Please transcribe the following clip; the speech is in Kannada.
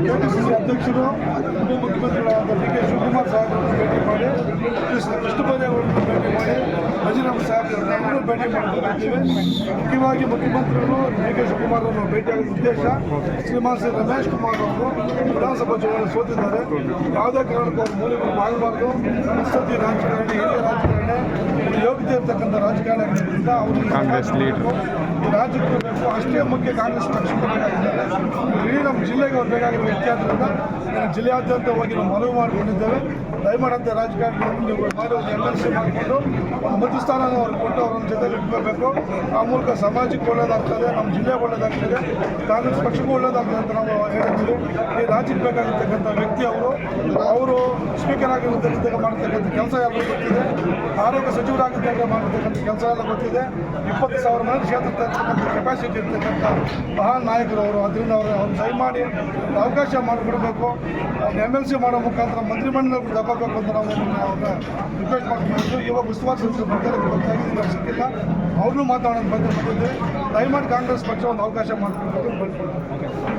ಕೆಪಿಸಿಸಿ ಅಧ್ಯಕ್ಷರು ಉಪಮುಖ್ಯಮಂತ್ರಿಗಳಾದ ಡಿ ಕೆ ಶಿವಕುಮಾರ್ ಸಾಹೇಬರನ್ನು ಭೇಟಿ ಮಾಡಿ ಕೃಷ್ಣ ಕೃಷ್ಣ ಭೇಟಿ ಮಾಡಿ ನಜೀರಮ್ಮ ಸಾಹೇಬರನ್ನು ಭೇಟಿ ಮಾಡಿಕೊಂಡಿದ್ದೇವೆ ಮುಖ್ಯವಾಗಿ ಮುಖ್ಯಮಂತ್ರಿಗಳು ಡಿ ಕೆ ಶಿವಕುಮಾರ್ ಅವರನ್ನು ಭೇಟಿಯಾಗುವ ಉದ್ದೇಶ ಶ್ರೀಮಾನ್ ಸಿ ರಮೇಶ್ ಕುಮಾರ್ ಅವರು ವಿಧಾನಸಭಾ ಚುನಾವಣೆ ಸೋತಿದ್ದಾರೆ. ಯಾವುದೇ ಕಾರಣಕ್ಕೂ ಅವ್ರ ಮೂಲಗಳು ಮಾಡಬಾರ್ದು ಸದ್ಯ ರಾಜಕಾರಣಿ ಹಿರಿಯ ಇರ್ತಕ್ಕಂಥ ರಾಜಕಾರಣಿಗಳಿಂದ ಅವರು ಕಾಂಗ್ರೆಸ್ ಲೀಡರ್. ರಾಜ್ಯಕ್ಕೆ ಬರಬೇಕು ಅಷ್ಟೇ ಮುಖ್ಯ ಕಾಂಗ್ರೆಸ್ ಪಕ್ಷಕ್ಕೆ ಬೇಕಾಗಿದ್ದಾರೆ ಇಡೀ ನಮ್ಮ ಜಿಲ್ಲೆಗೆ ಅವ್ರು ಬೇಕಾಗಿರೋ ವ್ಯಕ್ತಿ ಆದ್ದರಿಂದ ನಾನು ಜಿಲ್ಲೆಯಾದ್ಯಂತ ಹೋಗಿ ನಾವು ಮನವಿ ಮಾಡಿಕೊಂಡಿದ್ದೇವೆ ದಯಮಾಡಂತೆ ರಾಜಕಾರಣಿಗಳನ್ನು ನೀವು ಮಾಡಿ ಒಂದು ಎಂ ಎಲ್ ಸಿ ಮಾಡಿಕೊಂಡು ಒಂದು ಸ್ಥಾನ ಅವ್ರು ಕೊಟ್ಟು ಅವ್ರನ್ನ ಜೊತೆಲಿ ಇಟ್ಕೋಬೇಕು. ಆ ಮೂಲಕ ಸಮಾಜಕ್ಕೆ ಒಳ್ಳೇದಾಗ್ತದೆ ನಮ್ಮ ಜಿಲ್ಲೆಗೆ ಒಳ್ಳೇದಾಗ್ತದೆ ಕಾಂಗ್ರೆಸ್ ಪಕ್ಷಕ್ಕೂ ಒಳ್ಳೇದಾಗ್ತದೆ ಅಂತ ನಾವು ಹೇಳ್ತೀವಿ ಈ ರಾಜ್ಯಕ್ಕೆ ಬೇಕಾಗಿರ್ತಕ್ಕಂಥ ವ್ಯಕ್ತಿ ಅವರು ಅವರು ಸ್ಪೀಕರ್ ಆಗಿರ್ತಕ್ಕಂಥ ಮಾಡ್ತಕ್ಕಂಥ ಕೆಲಸ ಯಾವುದು ಗೊತ್ತಿದೆ ಆರೋಗ್ಯ ಸಚಿವರಾಗಿದ್ದಾಗ ಮಾಡಿರ್ತಕ್ಕಂಥ ಕೆಲಸ ಎಲ್ಲ ಗೊತ್ತಿದೆ. ಇಪ್ಪತ್ತು ಸಾವಿರ ಮಂದಿ ಕ್ಷೇತ್ರ ತರ್ತಕ್ಕಂಥ ಕೆಪಾಸಿಟಿ ಇರ್ತಕ್ಕಂಥ ಮಹಾನ್ ನಾಯಕರು ಅವರು. ಅದರಿಂದ ಅವರು ಅವ್ರು ಮಾಡಿ ಅವಕಾಶ ಮಾಡಿಕೊಡ್ಬೇಕು. ಎಂ ಎಲ್ ಸಿ ಮಾಡೋ ಮುಖಾಂತರ ಮಂತ್ರಿಮಂಡಲ ತಗೋಬೇಕು ಅಂತ ನಾವು ಅವ್ರನ್ನ ರಿಕ್ವೆಸ್ಟ್ ಮಾಡ್ಕೊಂಡು ಇವಾಗ ಉಸ್ತುವಾರಿ ಸಚಿವರು ಬರ್ತಾರೆ ಗೊತ್ತಾಗಿದೆ ಇವಾಗ ಸಿಕ್ಕಿಲ್ಲ. ಅವ್ರನ್ನೂ ಮಾತಾಡೋದು ಬಗ್ಗೆ ಬಂದಿದ್ದೀವಿ. ದಯಮಾಡಿ ಕಾಂಗ್ರೆಸ್ ಪಕ್ಷ ಒಂದು ಅವಕಾಶ ಮಾಡಿಕೊಡ್ಬೇಕು ಅಂತ